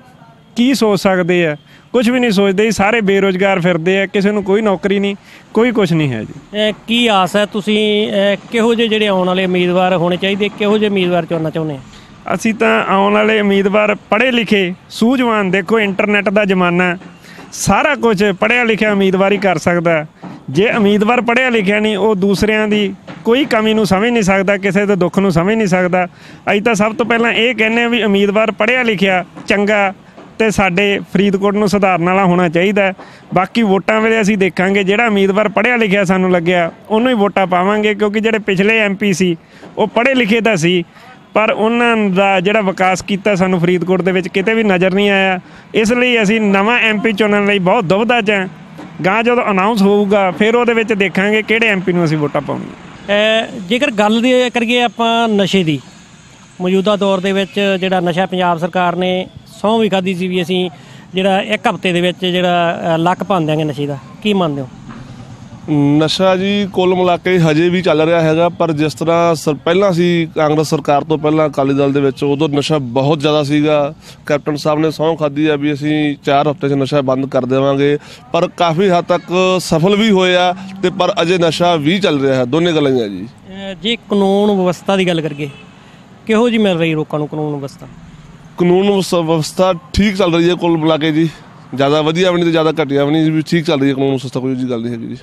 ਕੀ ਸੋਚ ਸਕਦੇ ਆ ਕੁਝ ਵੀ ਨਹੀਂ ਸੋਚਦੇ ਸਾਰੇ ਬੇਰੋਜ਼ਗਾਰ ਫਿਰਦੇ ਆ ਕਿਸੇ ਨੂੰ ਕੋਈ ਨੌਕਰੀ ਨਹੀਂ ਕੋਈ ਕੁਝ ਨਹੀਂ ਹੈ ਜੀ ਕੀ ਆਸ ਹੈ ਤੁਸੀਂ ਕਿਹੋ ਜਿਹੇ ਜਿਹੜੇ ਆਉਣ ਵਾਲੇ ਉਮੀਦਵਾਰ ਹੋਣੇ ਚਾਹੀਦੇ ਕਿਹੋ ਜਿਹੇ ਉਮੀਦਵਾਰ ਚੁਣਨਾ ਚਾਹੁੰਦੇ ਆ ਅਸੀਂ ਤਾਂ ਆਉਣ ਵਾਲੇ ਉਮੀਦਵਾਰ ਪੜ੍ਹੇ ਲਿਖੇ ਸੂਝਵਾਨ ਦੇਖੋ ਇੰਟਰਨੈਟ ਦਾ ਜ਼ਮਾਨਾ। ਸਾਰਾ ਕੁਝ ਪੜ੍ਹਿਆ ਲਿਖਿਆ ਉਮੀਦਵਾਰ ਕਰ ਸਕਦਾ। ਜੇ ਉਮੀਦਵਾਰ ਪੜ੍ਹਿਆ ਲਿਖਿਆ ਨਹੀਂ ਉਹ ਦੂਸਰਿਆਂ ਦੀ ਕੋਈ ਕਮੀ ਨੂੰ ਸਮਝ ਨਹੀਂ ਸਕਦਾ ਕਿਸੇ ਦੇ ਦੁੱਖ ਨੂੰ ਸਮਝ ਨਹੀਂ ਸਕਦਾ ਅਸੀਂ ਤਾਂ ਸਭ ਤੋਂ ਪਹਿਲਾਂ ਇਹ ਕਹਿੰਨੇ ਆ ਵੀ ਉਮੀਦਵਾਰ ਪੜ੍ਹਿਆ ਲਿਖਿਆ ਚੰਗਾ ਤੇ ਸਾਡੇ ਫਰੀਦਕੋਟ ਨੂੰ ਸੁਧਾਰਨ ਵਾਲਾ ਹੋਣਾ ਚਾਹੀਦਾ ਬਾਕੀ ਵੋਟਾਂ ਵੇਲੇ ਅਸੀਂ ਦੇਖਾਂਗੇ, ਜਿਹੜਾ ਉਮੀਦਵਾਰ ਪੜ੍ਹਿਆ ਲਿਖਿਆ ਸਾਨੂੰ ਲੱਗਿਆ, ਉਹਨੂੰ ਹੀ ਵੋਟਾਂ ਪਾਵਾਂਗੇ, ਕਿਉਂਕਿ ਜਿਹੜੇ ਪਿਛਲੇ ਐਮਪੀ ਸੀ, ਉਹ ਪੜ੍ਹੇ ਲਿਖੇ ਤਾਂ ਸੀ, ਪਰ ਉਹਨਾਂ ਦਾ ਜਿਹੜਾ ਵਿਕਾਸ ਕੀਤਾ ਸਾਨੂੰ ਫਰੀਦਕੋਟ ਦੇ ਵਿੱਚ ਕਿਤੇ ਵੀ ਨਜ਼ਰ ਨਹੀਂ ਆਇਆ। ਇਸ ਲਈ ਅਸੀਂ ਨਵਾਂ ਐਮਪੀ ਚੁਣਨ ਲਈ ਬਹੁਤ ਦੁਬਿਧਾ 'ਚ ਹਾਂ। ਗਾਂ ਜਦੋਂ ਅਨਾਉਂਸ ਹੋਊਗਾ, ਫਿਰ ਉਹਦੇ ਵਿੱਚ ਦੇਖਾਂਗੇ ਕਿਹੜੇ ਐਮਪੀ ਨੂੰ ਅਸੀਂ ਵੋਟਾਂ ਪਾਉਣੀਆਂ ਜੇਕਰ ਗੱਲ ਦੀ ਕਰੀਏ ਆਪਾਂ ਨਸ਼ੇ ਦੀ, ਮੌਜੂਦਾ ਦੌਰ ਦੇ ਵਿੱਚ ਜਿਹੜਾ ਨਸ਼ਾ ਪੰਜਾਬ ਸਰਕਾਰ ਨੇ ਸਹੁੰ ਵੀ ਖਾਧੀ ਸੀ ਵੀ ਅਸੀਂ ਜਿਹੜਾ ਇੱਕ ਹਫ਼ਤੇ ਦੇ ਵਿੱਚ ਜਿਹੜਾ ਅਹ, ਲੱਕ ਭੰਨ ਦਿਆਂਗੇ ਨਸ਼ੇ ਦਾ। ਕੀ ਮੰਨਦੇ ਹੋ? ਨਸ਼ਾ ਜੀ ਕੁੱਲ ਮਿਲਾ ਕੇ ਹਜੇ ਵੀ ਚੱਲ ਰਿਹਾ ਹੈਗਾ ਪਰ ਜਿਸ ਤਰ੍ਹਾਂ ਸਰ ਪਹਿਲਾਂ ਸੀ ਕਾਂਗਰਸ ਸਰਕਾਰ ਤੋਂ ਪਹਿਲਾਂ ਅਕਾਲੀ ਦਲ ਦੇ ਵਿੱਚ ਉਦੋਂ ਨਸ਼ਾ ਬਹੁਤ ਜ਼ਿਆਦਾ ਸੀਗਾ। ਕੈਪਟਨ ਸਾਹਿਬ ਨੇ ਸਹੁੰ ਖਾਧੀ ਆ ਵੀ ਅਸੀਂ 4 ਹਫ਼ਤੇ 'ਚ ਨਸ਼ਾ ਬੰਦ ਕਰ ਦੇਵਾਂਗੇ ਪਰ ਕਾਫੀ ਹੱਦ ਤੱਕ ਸਫਲ ਵੀ ਹੋਇਆ ਤੇ ਪਰ ਅਜੇ ਨਸ਼ਾ ਵੀ ਚੱਲ ਰਿਹਾ ਹੈ। ਦੋਨੇ ਗੱਲਾਂ ਹੀ ਆ ਜੀ। ਜੇ ਕਾਨੂੰਨ ਵਿਵਸਥਾ ਦੀ ਗੱਲ ਕਰੀਏ ਕਿਹੋ ਜੀ ਮਿਲ ਰਹੀ ਲੋਕਾਂ ਨੂੰ ਕਾਨੂੰਨ ਵਿਵਸਥਾ? ਕਾਨੂੰਨ ਵਿਵਸਥਾ ਠੀਕ ਚੱਲ ਰਹੀ ਹੈ ਕੁੱਲ ਮਿਲਾ ਕੇ ਜੀ। ਜ਼ਿਆਦਾ ਵਧੀਆ ਵੀ ਨਹੀਂ ਤੇ ਜ਼ਿਆਦਾ ਘਟੀਆ ਵੀ ਨਹੀਂ ਵੀ ਠੀਕ ਚੱਲ ਰਹੀ ਹੈ ਕਾਨੂੰਨ ਵਿਵਸਥਾ, ਕੋਈ ਜੀ ਗੱਲ ਨਹੀਂ ਹੈਗੀ ਜੀ।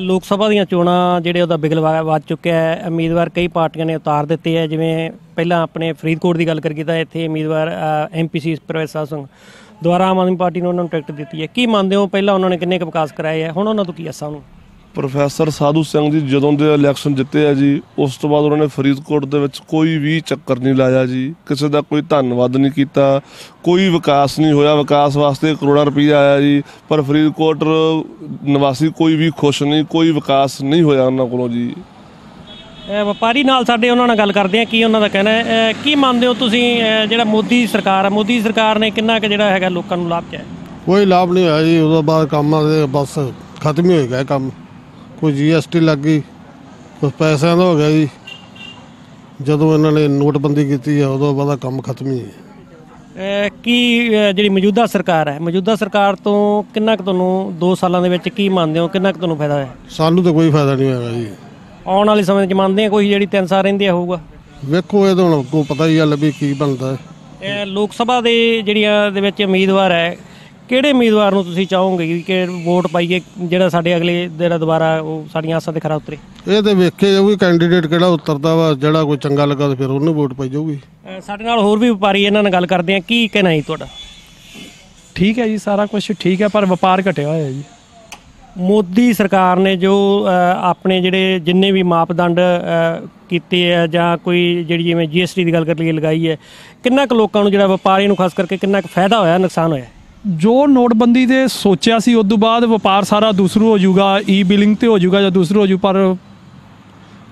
ਲੋਕ ਸਭਾ ਦੀਆਂ ਚੋਣਾਂ ਜਿਹੜੇ ਉਹਦਾ ਬਿਗਲ ਵਾ- ਵੱਜ ਚੁੱਕਿਆ ਹੈ। ਉਮੀਦਵਾਰ ਕਈ ਪਾਰਟੀਆਂ ਨੇ ਉਤਾਰ ਦਿੱਤੇ ਹੈ। ਜਿਵੇਂ ਪਹਿਲਾਂ ਆਪਣੇ ਫਰੀਦਕੋਟ ਦੀ ਗੱਲ ਕਰੀਏ ਤਾਂ ਇੱਥੇ ਉਮੀਦਵਾਰ ਐਮਪੀਸੀ ਪ੍ਰੋਫੈਸਰ ਸਿੰਘ ਦੁਆਰਾ ਆਮ ਆਦਮੀ ਪਾਰਟੀ ਨੇ ਉਹਨਾਂ ਨੂੰ ਟਿਕਟ ਦਿੱਤੀ ਹੈ। ਕੀ ਮੰਨਦੇ ਹੋ? ਪਹਿਲਾਂ ਉਹਨਾਂ ਨੇ ਕਿੰਨੇ ਕੁ ਵਿਕਾਸ ਕਰਾਏ ਹੈ? ਹੁਣ ਉਹਨਾਂ ਤੋਂ ਕੀ ਆਸਾਂ ਨੂੰ? ਪ੍ਰੋਫੈਸਰ ਸਾਧੂ ਸਿੰਘ ਜੀ ਜਦੋਂ ਦੇ ਇਲੈਕਸ਼ਨ ਜਿੱਤੇ ਆ ਜੀ ਉਸ ਤੋਂ ਬਾਅਦ ਉਹਨਾਂ ਨੇ ਫਰੀਦਕੋਟ ਦੇ ਵਿੱਚ ਕੋਈ ਵੀ ਚੱਕਰ ਨਹੀਂ ਲਾਇਆ ਜੀ। ਕਿਸੇ ਦਾ ਕੋਈ ਧੰਨਵਾਦ ਨਹੀਂ ਕੀਤਾ ਕੋਈ ਵਿਕਾਸ ਨਹੀਂ ਹੋਇਆ। ਵਿਕਾਸ ਵਾਸਤੇ ਕਰੋੜਾਂ ਰੁਪਈਆ ਆਇਆ ਜੀ ਪਰ ਫਰੀਦਕੋਟ ਨਿਵਾਸੀ ਕੋਈ ਵੀ ਖੁਸ਼ ਨਹੀਂ ਕੋਈ ਵਿਕਾਸ ਨਹੀਂ ਹੋਇਆ ਉਹਨਾਂ ਕੋਲੋਂ ਜੀ। ਵਪਾਰੀ ਨਾਲ ਸਾਡੇ ਉਹਨਾਂ ਨਾਲ ਗੱਲ ਕਰਦੇ ਆ ਕੀ ਉਹਨਾਂ ਦਾ ਕਹਿਣਾ ਹੈ? ਕੀ ਮੰਨਦੇ ਹੋ ਤੁਸੀਂ ਜਿਹੜਾ ਮੋਦੀ ਸਰਕਾਰ ਹੈ ਮੋਦੀ ਸਰਕਾਰ ਨੇ ਕਿੰਨਾ ਕੁ ਜਿਹੜਾ ਹੈਗਾ ਲੋਕਾਂ ਨੂੰ ਲਾਭ ਚਾਹਿਆ ਕੋਈ ਲਾਭ ਨਹੀਂ ਹੋਇਆ ਜੀ ਉਹਦਾ ਬਾਅਦ ਕੰਮਾਂ ਦੇ ਬਸ ਖਤਮ ਹੀ ਹੋ ਗਿਆ ਕੰਮ। ਕੋਈ ਜੀਐਸਟੀ ਲੱਗ ਗਈ ਕੁਝ ਪੈਸਿਆਂ ਦਾ ਹੋ ਗਿਆ ਜੀ। ਜਦੋਂ ਇਹਨਾਂ ਨੇ ਨੋਟਬੰਦੀ ਕੀਤੀ ਹੈ ਉਦੋਂ ਬਾਅਦ ਕੰਮ ਖਤਮ ਹੀ ਹੈ। ਕੀ ਜਿਹੜੀ ਮੌਜੂਦਾ ਸਰਕਾਰ ਹੈ ਮੌਜੂਦਾ ਸਰਕਾਰ ਤੋਂ ਕਿੰਨਾ ਕੁ ਤੁਹਾਨੂੰ 2 ਸਾਲਾਂ ਦੇ ਵਿੱਚ ਕੀ ਮੰਨਦੇ ਹੋ ਕਿੰਨਾ ਕੁ ਤੁਹਾਨੂੰ ਫਾਇਦਾ ਹੋਇਆ? ਸਾਨੂੰ ਤਾਂ ਕੋਈ ਫਾਇਦਾ ਨਹੀਂ ਹੋਇਆ ਜੀ। ਆਉਣ ਵਾਲੇ ਸਮੇਂ 'ਚ ਮੰਨਦੇ ਆ ਕੋਈ ਜਿਹੜੀ 3 ਸਾਲ ਰਹਿੰਦੀ ਆ ਹੋਊਗਾ? ਵੇਖੋ ਇਹ ਤਾਂ ਹੁਣ ਕੋ ਪਤਾ ਹੀ ਆ ਵੀ ਕੀ ਬਣਦਾ। ਹੈ ਇਹ ਲੋਕ ਸਭਾ ਦੇ ਜਿਹੜੀਆਂ ਦੇ ਵਿੱਚ ਉਮੀਦਵਾਰ ਹੈ ਕਿਹੜੇ ਉਮੀਦਵਾਰ ਨੂੰ ਤੁਸੀਂ ਚਾਹੋਗੇ ਕਿ- ਕਿ ਵੋਟ ਪਾਈਏ ਜਿਹੜਾ ਸਾਡੇ ਅਗਲੇ ਜਿਹੜਾ ਦੁਬਾਰਾ ਉਹ ਸਾਡੀਆਂ ਆਸਾਂ ਤੇ ਖਰਾ ਉਤਰੇ? ਇਹ ਤੇ ਵੇਖੇ ਜਾਊਗੀ ਕੈਂਡੀਡੇਟ ਕਿਹੜਾ ਉਤਰਦਾ ਵਾ ਜਿਹੜਾ ਕੋਈ ਚੰਗਾ ਲੱਗਾ ਤਾਂ ਫਿਰ ਉਹਨੂੰ ਵੋਟ ਪਾਈ ਜਾਊਗੀ। ਸਾਡੇ ਨਾਲ ਹੋਰ ਵੀ ਵਪਾਰੀ ਇਹਨਾਂ ਨਾਲ ਗੱਲ ਕਰਦੇ ਆ ਕੀ ਕਹਿਣਾ ਜੀ ਤੁਹਾਡਾ? ਠੀਕ ਹੈ ਜੀ ਸਾਰਾ ਕੁਝ ਠੀਕ ਹੈ ਪਰ ਵਪਾਰ ਘਟਿਆ ਹੋਇਆ ਜੀ। ਮੋਦੀ ਸਰਕਾਰ ਨੇ ਜੋ ਆਪਣੇ ਜਿਹੜੇ ਜਿੰਨੇ ਵੀ ਮਾਪਦੰਡ ਕੀਤੇ ਆ ਜਾਂ ਕੋਈ ਜਿਹੜੀ ਜਿਵੇਂ ਜੀਐਸਟੀ ਦੀ ਗੱਲ ਕਰ ਲਈਏ ਲਗਾਈ ਹੈ ਕਿੰਨਾ ਕੁ ਲੋਕਾਂ ਨੂੰ ਜਿਹੜਾ ਵਪਾਰੀ ਨੂੰ ਖਾਸ ਕਰਕੇ ਕਿੰਨਾ ਕੁ ਫਾਇਦਾ ਹੋਇਆ ਨੁਕਸਾਨ ਹੋਇਆ? ਜੋ ਨੋਟਬੰਦੀ ਦੇ ਸੋਚਿਆ ਸੀ ਉਸ ਤੋਂ ਬਾਅਦ ਵਪਾਰ ਸਾਰਾ ਦੂਸਰੂ ਹੋ ਜਾਊਗਾ ਈ ਬਿਲਿੰਗ ਤੇ ਹੋ ਜਾਊਗਾ ਜਾਂ ਦੂਸਰੂ ਹੋ ਜੂ ਪਰ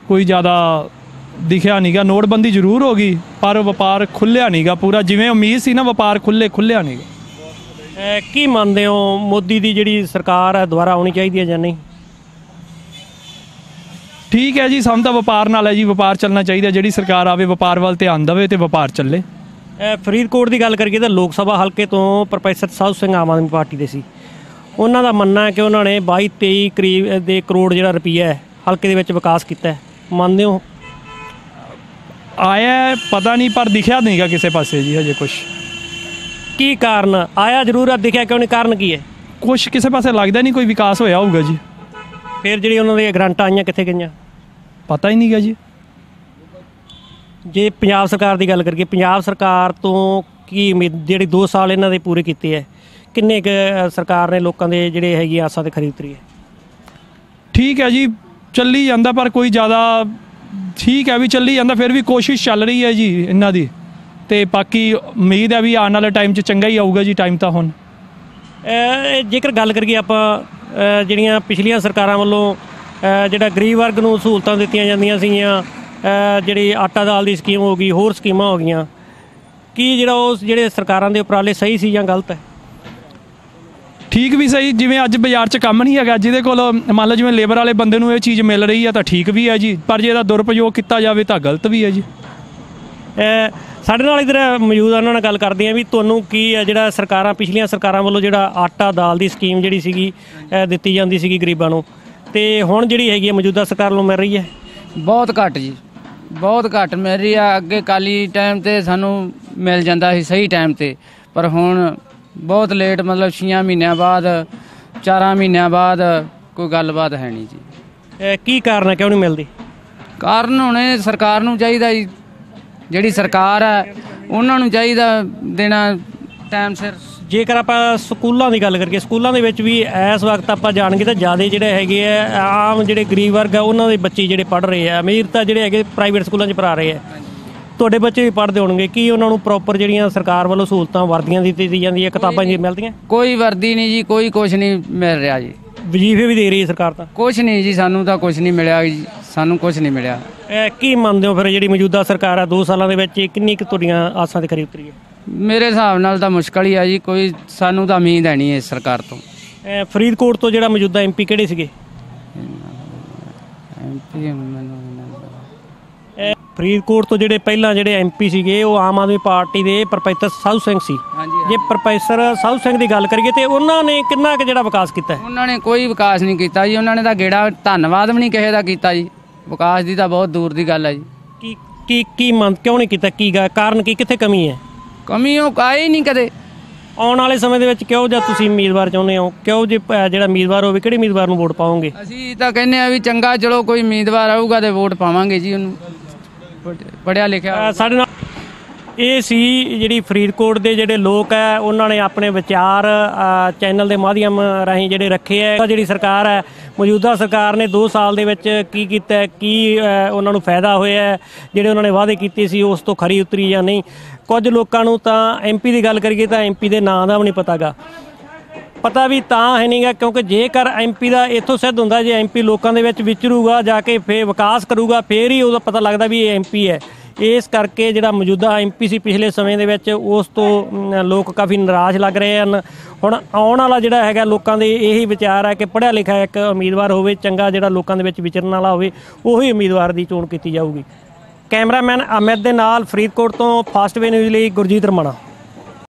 ਕੋਈ ਜ਼ਿਆਦਾ ਦਿਖਿਆ ਨਹੀਂਗਾ ਨੋਟਬੰਦੀ ਜ਼ਰੂਰ ਹੋ ਗਈ ਪਰ ਵਪਾਰ ਖੁੱਲਿਆ ਨਹੀਂਗਾ ਪੂਰਾ। ਜਿਵੇਂ ਉਮੀਦ ਸੀ ਨਾ ਵਪਾਰ ਖੁੱਲੇ ਖੁੱਲਿਆ ਨਹੀਂਗਾ ਕੀ ਮੰਨਦੇ ਹੋ ਮੋਦੀ ਦੀ ਜਿਹੜੀ ਸਰਕਾਰ ਹੈ ਦੁਬਾਰਾ ਆਉਣੀ ਚਾਹੀਦੀ ਹੈ ਜਾਂ ਨਹੀਂ? ਠੀਕ ਹੈ ਜੀ ਸਾਨੂੰ ਤਾਂ ਵਪਾਰ ਨਾਲ ਹੈ ਜੀ ਵਪਾਰ ਚੱਲਣਾ ਚਾਹੀਦਾ। ਜਿਹੜੀ ਸਰਕਾਰ ਆਵੇ ਵਪਾਰ ਵੱਲ ਧਿਆਨ ਦੇਵੇ ਤੇ ਵਪਾਰ ਚੱਲੇ। ਫਰੀਦਕੋਟ ਦੀ ਗੱਲ ਕਰੀਏ ਤਾਂ ਲੋਕ ਸਭਾ ਹਲਕੇ ਤੋਂ ਪ੍ਰੋਫੈਸਰ ਸਾਧੂ ਸਿੰਘ ਆਮ ਆਦਮੀ ਪਾਰਟੀ ਦੇ ਸੀ। ਉਹਨਾਂ ਦਾ ਮੰਨਣਾ ਹੈ ਕਿ ਉਹਨਾਂ ਨੇ 22 23 ਕਰੀਬ ਦੇ ਕਰੋੜ ਜਿਹੜਾ ਰੁਪਈਆ ਹੈ ਹਲਕੇ ਦੇ ਵਿੱਚ ਵਿਕਾਸ ਕੀਤਾ ਮੰਨਦੇ ਹੋ? ਆਇਆ ਪਤਾ ਨਹੀਂ ਪਰ ਦਿਖਿਆ ਨਹੀਂਗਾ ਕਿਸੇ ਪਾਸੇ ਜੀ ਹਜੇ ਕੁਝ ਕੀ ਕਾਰਨ? ਆਇਆ ਜ਼ਰੂਰ ਆ ਦਿਖਿਆ ਕਿਉਂ ਨਹੀਂ? ਕਾਰਨ ਕੀ ਹੈ? ਕੁਝ ਕਿਸੇ ਪਾਸੇ ਲੱਗਦਾ ਨਹੀਂ ਕੋਈ ਵਿਕਾਸ ਹੋਇਆ ਹੋਊਗਾ ਜੀ। ਫਿਰ ਜਿਹੜੀ ਉਹਨਾਂ ਦੀਆਂ ਗਰੰਟਾਂ ਆਈਆਂ ਕਿੱਥੇ ਗਈਆਂ? ਪਤਾ ਹੀ ਨਹੀਂਗਾ ਜੀ। ਜੇ ਪੰਜਾਬ ਸਰਕਾਰ ਦੀ ਗੱਲ ਕਰੀਏ ਪੰਜਾਬ ਸਰਕਾਰ ਤੋਂ ਕੀ ਉਮੀਦ ਜਿਹੜੇ 2 ਸਾਲ ਇਹਨਾਂ ਦੇ ਪੂਰੇ ਕੀਤੇ ਹੈ ਕਿੰਨੇ ਸਰਕਾਰ ਨੇ ਲੋਕਾਂ ਦੇ ਜਿਹੜੇ ਹੈਗੀ ਆਸਾਂ ਤੇ ਖਰੀ ਉਤਰੀ ਹੈ ਠੀਕ ਹੈ ਜੀ ਚੱਲੀ ਜਾਂਦਾ ਪਰ ਕੋਈ ਜ਼ਿਆਦਾ ਠੀਕ ਹੈ ਵੀ ਚੱਲੀ ਜਾਂਦਾ ਫਿਰ ਵੀ ਕੋਸ਼ਿਸ਼ ਚੱਲ ਰਹੀ ਹੈ ਜੀ ਇਹਨਾਂ ਦੀ। ਤੇ ਬਾਕੀ ਉਮੀਦ ਹੈ ਵੀ ਆਉਣ ਵਾਲੇ ਟਾਈਮ 'ਚ ਚੰਗਾ ਹੀ ਆਊਗਾ ਜੀ ਟਾਈਮ ਤਾਂ ਹੁਣ। ਜੇਕਰ ਗੱਲ ਕਰੀਏ ਆਪਾਂ ਜਿਹੜੀਆਂ ਪਿਛਲੀਆਂ ਸਰਕਾਰਾਂ ਵੱਲੋਂ ਜਿਹੜਾ ਗਰੀਬ ਵਰਗ ਨੂੰ ਸਹੂਲਤਾਂ ਦਿੱਤੀਆਂ ਜਾਂਦੀਆਂ ਸੀਗੀਆਂ ਜਿਹੜੀ ਆਟਾ ਦਾਲ ਦੀ ਸਕੀਮ ਹੋ ਗਈ ਹੋਰ ਸਕੀਮਾਂ ਹੋ ਗਈਆਂ। ਕੀ ਜਿਹੜਾ ਉਸ ਜਿਹੜੇ ਸਰਕਾਰਾਂ ਦੇ ਉਪਰਾਲੇ ਸਹੀ ਸੀ ਜਾਂ ਗਲਤ? ਹੈ ਠੀਕ ਵੀ ਸਹੀ ਜਿਵੇਂ ਅੱਜ ਬਾਜ਼ਾਰ 'ਚ ਕੰਮ ਨਹੀਂ ਹੈਗਾ ਜਿਹਦੇ ਕੋਲ ਮੰਨ ਲਓ ਜਿਵੇਂ ਲੇਬਰ ਵਾਲੇ ਬੰਦੇ ਨੂੰ ਇਹ ਚੀਜ਼ ਮਿਲ ਰਹੀ ਹੈ ਤਾਂ ਠੀਕ ਵੀ ਹੈ ਜੀ ਪਰ ਜੇ ਇਹਦਾ ਦੁਰਉਪਯੋਗ ਕੀਤਾ ਜਾਵੇ ਤਾਂ ਗਲਤ ਵੀ ਹੈ ਜੀ। ਸਾਡੇ ਨਾਲ ਇਧਰ ਮੌਜੂਦ ਆ ਉਹਨਾਂ ਨਾਲ ਗੱਲ ਕਰਦੇ ਆ ਵੀ ਤੁਹਾਨੂੰ ਕੀ ਹੈ ਜਿਹੜਾ ਸਰਕਾਰਾਂ ਪਿਛਲੀਆਂ ਸਰਕਾਰਾਂ ਵੱਲੋਂ ਜਿਹੜਾ ਆਟਾ ਦਾਲ ਦੀ ਸਕੀਮ ਜਿਹੜੀ ਸੀਗੀ ਦਿੱਤੀ ਜਾਂਦੀ ਸੀਗੀ ਗਰੀਬਾਂ ਨੂੰ ਤੇ ਹੁਣ ਜਿਹੜੀ ਹੈਗੀ ਹੈ ਮੌਜੂਦਾ ਸਰਕਾਰ ਵੱਲੋਂ ਮਿਲ ਰਹੀ ਹੈ? ਬਹੁਤ ਘੱਟ ਜੀ। ਬਹੁਤ ਘੱਟ ਮਿਲ ਰਹੀ ਆ। ਅੱਗੇ ਕਾਲੀ ਟਾਈਮ ਤੇ ਸਾਨੂੰ ਮਿਲ ਜਾਂਦਾ ਸੀ ਸਹੀ ਟਾਈਮ ਤੇ। ਪਰ ਹੁਣ ਬਹੁਤ ਲੇਟ ਮਤਲਬ 6 ਮਹੀਨਿਆਂ ਬਾਅਦ 4 ਮਹੀਨਿਆਂ ਬਾਅਦ ਕੋਈ ਗੱਲਬਾਤ ਹੈ ਨਹੀਂ ਜੀ। ਕੀ ਕਾਰਨ ਹੈ? ਕਿਉਂ ਨਹੀਂ ਮਿਲਦੀ? ਕਾਰਨ ਹੁਣ ਸਰਕਾਰ ਨੂੰ ਚਾਹੀਦਾ ਜੀ। ਜਿਹੜੀ ਸਰਕਾਰ ਹੈ ਉਹਨਾਂ ਨੂੰ ਚਾਹੀਦਾ ਦੇਣਾ ਟਾਈਮ ਸਿਰ। ਜੇਕਰ ਆਪਾਂ ਸਕੂਲਾਂ ਦੀ ਗੱਲ ਕਰੀਏ ਸਕੂਲਾਂ ਦੇ ਵਿੱਚ ਵੀ ਇਸ ਵਕਤ ਆਪਾਂ ਜਾਣਗੇ ਤਾਂ ਜ਼ਿਆਦਾ ਜਿਹੜੇ ਹੈਗੇ ਆ ਆਮ ਜਿਹੜੇ ਗਰੀਬ ਵਰਗ ਆ ਉਹਨਾਂ ਦੇ ਬੱਚੇ ਜਿਹੜੇ ਪੜ ਰਹੇ ਆ ਅਮੀਰ ਤਾਂ ਜਿਹੜੇ ਹੈਗੇ ਪ੍ਰਾਈਵੇਟ ਸਕੂਲਾਂ 'ਚ ਪੜ੍ਹਾ ਰਹੇ ਆ। ਤੁਹਾਡੇ ਬੱਚੇ ਵੀ ਪੜ੍ਹਦੇ ਹੋਣਗੇ ਕੀ ਉਹਨਾਂ ਨੂੰ ਪ੍ਰੋਪਰ ਜਿਹੜੀਆਂ ਸਰਕਾਰ ਵੱਲੋਂ ਸਹੂਲਤਾਂ ਵਰਦੀਆਂ ਦਿੱਤੀ ਜਾਂਦੀਆਂ ਕਿਤਾਬਾਂ ਜੀ ਮਿਲਦੀਆਂ? ਕੋਈ ਵਰਦੀ ਨਹੀਂ ਜੀ ਕੋਈ ਕੁਝ ਨਹੀਂ ਮਿਲ ਰਿਹਾ ਜੀ। ਵਜ਼ੀਫੇ ਵੀ ਦੇ ਰਹੀ ਹੈ ਸਰਕਾਰ ਤਾਂ? ਕੁਝ ਨਹੀਂ ਜੀ ਸਾਨੂੰ ਤਾਂ ਕੁਝ ਨਹੀਂ ਮਿਲਿਆ ਜੀ। ਸਾਨੂੰ ਕੁਝ ਨਹੀਂ ਮਿਲਿਆ। ਇਹ ਕੀ ਮੰਨਦੇ ਹੋ ਫਿਰ ਜਿਹੜੀ ਮੌਜੂਦਾ ਸਰਕਾਰ ਆ 2 ਸਾਲਾਂ ਦੇ ਵਿੱਚ ਇਹ ਕਿੰਨੀ ਕੁ ਤੁਹਾਡੀਆਂ ਆਸਾਂ ਤੇ ਖਰੀ ਉਤਰੀ ਹੈ? ਮੇਰੇ ਹਿਸਾਬ ਨਾਲ ਤਾਂ ਮੁਸ਼ਕਲ ਹੀ ਆ ਜੀ ਕੋਈ ਸਾਨੂੰ ਤਾਂ ਉਮੀਦ ਹੈ ਨਹੀਂ ਇਸ ਸਰਕਾਰ ਤੋਂ। ਇਹ ਫਰੀਦਕੋਟ ਤੋਂ ਜਿਹੜਾ ਮੌਜੂਦਾ ਐਮਪੀ ਕਿਹੜੇ ਸੀਗੇ? ਐਮਪੀ ਫਰੀਦਕੋਟ ਤੋਂ ਜਿਹੜੇ ਪਹਿਲਾਂ ਜਿਹੜੇ ਐਮਪੀ ਸੀਗੇ ਉਹ ਆਮ ਆਦਮੀ ਪਾਰਟੀ ਦੇ ਪ੍ਰੋਫੈਸਰ ਸਾਧੂ ਸਿੰਘ ਸੀ। ਜੇ ਪ੍ਰੋਫੈਸਰ ਸਾਧੂ ਸਿੰਘ ਦੀ ਗੱਲ ਕਰੀਏ ਤੇ ਉਹਨਾਂ ਨੇ ਕਿੰਨਾ ਕੁ ਜਿਹੜਾ ਵਿਕਾਸ ਕੀਤਾ ਹੈ? ਉਹਨਾਂ ਨੇ ਕੋਈ ਵਿਕਾਸ ਨਹੀਂ ਕੀਤਾ ਜੀ ਉਹਨਾਂ ਨੇ ਤਾਂ ਗੇੜਾ ਧੰਨਵਾਦ ਵੀ ਨਹੀਂ ਕਿਸੇ ਦਾ ਕੀਤਾ ਜੀ। ਵਿਕਾਸ ਦੀ ਤਾਂ ਬਹੁਤ ਦੂਰ ਦੀ ਗੱਲ ਹੈ ਜੀ। ਕੀ ਕੀ ਕੀ ਮੰਨ ਕਿਉਂ ਨਹੀਂ ਕੀਤਾ? ਕੀ ਗਾ ਕਾਰਨ ਕੀ ਕਿੱਥੇ ਕਮੀ ਹੈ? ਕਮੀ ਉਹ ਕਾਈ ਨਹੀਂ ਕਦੇ। ਆਉਣ ਵਾਲੇ ਸਮੇਂ ਦੇ ਵਿੱਚ ਕਿਉਂ ਜਾਂ ਤੁਸੀਂ ਉਮੀਦਵਾਰ ਚਾਹੁੰਦੇ ਹੋ? ਕਿਉਂ ਜੇ ਜਿਹੜਾ ਉਮੀਦਵਾਰ ਹੋਵੇ ਕਿਹੜੇ ਉਮੀਦਵਾਰ ਨੂੰ ਵੋਟ ਪਾਓਗੇ? ਅਸੀਂ ਤਾਂ ਕਹਿੰਦੇ ਆ ਵੀ ਚੰਗਾ ਚਲੋ ਕੋਈ ਉਮੀਦਵਾਰ ਆਊਗਾ ਤੇ ਵੋਟ ਪਾਵਾਂਗੇ ਜੀ ਉਹਨੂੰ। ਪੜਿਆ ਲਿਖਿਆ ਅ, ਸਾਡੇ ਨਾਲ ਇਹ ਸੀ ਜਿਹੜੀ ਫਰੀਦਕੋਟ ਦੇ ਜਿਹੜੇ ਲੋਕ ਹੈ ਉਹਨਾਂ ਨੇ ਆਪਣੇ ਵਿਚਾਰ ਅ, ਚੈਨਲ ਦੇ ਮਾਧਿਅਮ ਰਾਹੀਂ ਜਿਹੜੇ ਰੱਖੇ ਹੈ। ਜਿਹੜੀ ਸਰਕਾਰ ਹੈ ਮੌਜੂਦਾ ਸਰਕਾਰ ਨੇ 2 ਸਾਲ ਦੇ ਵਿੱਚ ਕੀ ਕੀਤਾ ਕੀ ਉਹਨਾਂ ਨੂੰ ਫਾਇਦਾ ਹੋਇਆ ਜਿਹੜੇ ਉਹਨਾਂ ਨੇ ਵਾਅਦੇ ਕੀਤੇ ਸੀ, ਉਸ ਤੋਂ ਖਰੀ ਉਤਰੀ ਜਾਂ ਨਹੀਂ। ਕੁਝ ਲੋਕਾਂ ਨੂੰ ਤਾਂ ਐਮਪੀ ਦੀ ਗੱਲ ਕਰੀਏ ਤਾਂ ਐਮਪੀ ਦੇ ਨਾਂ ਦਾ ਵੀ ਨਹੀਂ ਪਤਾਗਾ। ਪਤਾ ਵੀ ਤਾਂ ਹੈ ਨਹੀਂਗਾ ਕਿਉਂਕਿ ਜੇਕਰ ਐਮਪੀ ਦਾ ਇੱਥੋਂ ਸਿੱਧ ਹੁੰਦਾ, ਜੇ ਐਮਪੀ ਲੋਕਾਂ ਦੇ ਵਿੱਚ ਵਿਚਰੂਗਾ, ਜਾ ਕੇ ਫੇਰ ਵਿਕਾਸ ਕਰੂਗਾ, ਫੇਰ ਹੀ ਉਹਦਾ ਪਤਾ ਲੱਗਦਾ ਵੀ ਇਹ ਐਮਪੀ ਹੈ। ਇਸ ਕਰਕੇ ਜਿਹੜਾ ਮੌਜੂਦਾ ਐਮਪੀ ਸੀ ਪਿਛਲੇ ਸਮੇਂ ਦੇ ਵਿੱਚ ਉਸ ਤੋਂ ਲੋਕ ਕਾਫੀ ਨਾਰਾਜ਼ ਲੱਗ ਰਹੇ ਹਨ। ਹੁਣ ਆਉਣ ਵਾਲਾ ਜਿਹੜਾ ਹੈਗਾ ਲੋਕਾਂ ਦੇ ਇਹੀ ਵਿਚਾਰ ਹੈ ਕਿ ਪੜ੍ਹਿਆ ਲਿਖਿਆ ਇੱਕ ਉਮੀਦਵਾਰ ਹੋਵੇ, ਚੰਗਾ ਜਿਹੜਾ ਲੋਕਾਂ ਦੇ ਵਿੱਚ ਵਿਚਰਨ ਵਾਲਾ ਹੋਵੇ, ਉਹੀ ਉਮੀਦਵਾਰ ਦੀ ਚੋਣ ਕੀਤੀ ਜਾਊਗੀ। ਕੈਮਰਾਮੈਨ ਅਮਿਤ ਦੇ ਨਾਲ ਫਰੀਦਕੋਟ ਤੋਂ ਫਾਸਟਵੇ ਨਿਊਜ਼ ਲਈ ਗੁਰਜੀਤ ਰਮਣਾ।